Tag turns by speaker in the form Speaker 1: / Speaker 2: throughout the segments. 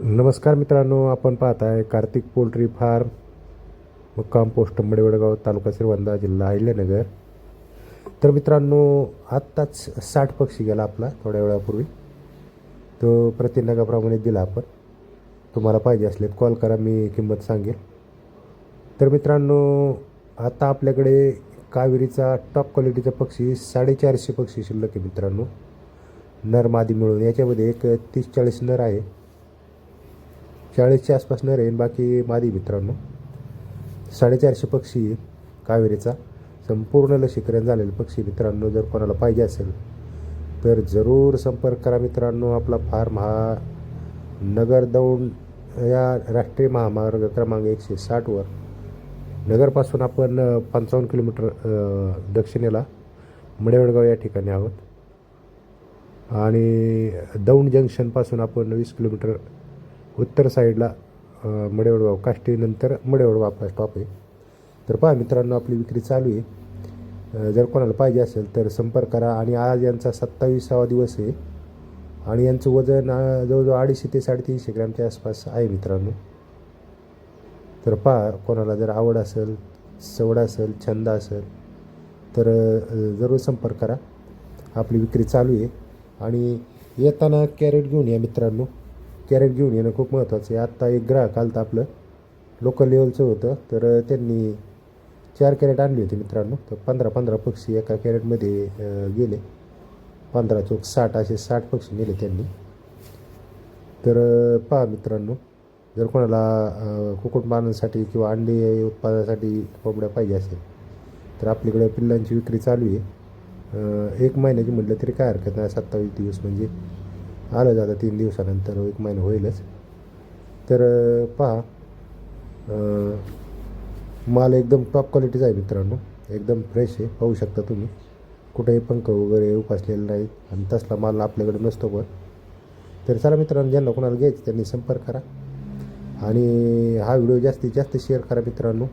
Speaker 1: नमस्कार मित्रांनो आपण पाहत आहे कार्तिक पोल्ट्री फार्म मुक्काम पोस्ट मडेवडगाव तालुका श्रीवंदा जिल्हा अहिल्यानगर. तर मित्रांनो आत्ताच साठ पक्षी गेला आपला थोड्या वेळापूर्वी. तो प्रतिनगाप्रमाणे दिला आपण. तुम्हाला पाहिजे असले कॉल करा मी किंमत सांगेल. तर मित्रांनो आता आपल्याकडे कावेरीचा टॉप क्वालिटीचा पक्षी साडेचारशे पक्षी शिल्लक आहे मित्रांनो. नर मादी मिळून याच्यामध्ये एक तीस चाळीस नर आहे. चाळीसच्या आसपास नर बाकी मादी मित्रांनो साडेचारशे पक्षी कावेरीचा संपूर्ण लसीकरण झालेले पक्षी मित्रांनो जर कोणाला पाहिजे असेल तर जरूर संपर्क करा मित्रांनो. आपला फार्म हा नगर दौंड या राष्ट्रीय महामार्ग क्रमांक एकशे साठवर नगरपासून आपण पंचावन्न किलोमीटर दक्षिणेला मडेवडगाव या ठिकाणी आहोत. आणि दौंड जंक्शनपासून आपण वीस किलोमीटर उत्तर साईडला अ, मडेवडगाव काष्टीनंतर मडेवडगाव आपला स्टॉप आहे. तर पहा मित्रांनो आपली विक्री चालू आहे. जर कोणाला पाहिजे असेल तर संपर्क करा. आणि आज यांचा सत्तावीसावा दिवस आहे. आणि यांचं वजन जवळजवळ अडीचशे ते साडेतीनशे ग्रॅमच्या आसपास आहे मित्रांनो. तर पहा कोणाला जर आवड असेल सवड असेल छंद असेल तर जरूर संपर्क करा. आपली विक्री चालू आहे. आणि येताना कॅरेट घेऊन या मित्रांनो. कॅरेट घेऊन येणं खूप महत्त्वाचं आहे. आत्ता एक ग्राहक आलं आपलं लोकल लेवलचं होतं तर त्यांनी चार कॅरेट आणली होती मित्रांनो. तर पंधरा पंधरा पक्षी एका कॅरेटमध्ये गेले. पंधरा चौक साठ असे साठ पक्षी नेले त्यांनी. तर पहा मित्रांनो जर कोणाला अ, कुक्कुटपालनासाठी किंवा अंडे उत्पादनासाठी कोंबड्या पाहिजे असेल तर आपल्याकडे पिल्लांची विक्री चालू आहे. एक महिन्याची म्हटलं तरी काय हरकत नाही. सत्तावीस दिवस म्हणजे आलं जातं तीन दिवसानंतर एक महिना होईलच. तर पहा माल एकदम टॉप क्वालिटीचा आहे मित्रांनो. एकदम फ्रेश आहे पाहू शकता तुम्ही. कुठेही पंख वगैरे उपासलेला नाही आणि तसला माल आपल्याकडे नसतो पण. तर चला मित्रांनो ज्यांना कोणाला घ्यायचं त्यांनी संपर्क करा. आणि हा व्हिडिओ जास्तीत जास्त शेअर करा मित्रांनो.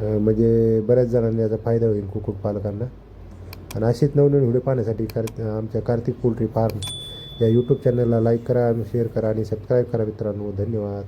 Speaker 1: म्हणजे बऱ्याच जणांना याचा फायदा होईल कुक्कुटपालकांना. आणि असेच नवनवीन व्हिडिओ पाहण्यासाठी कार आमच्या कार्तिक पोल्ट्री फार्म या यूट्यूब चॅनलला लाईक करा शेअर करा आणि सबस्क्राईब करा मित्रांनो. धन्यवाद.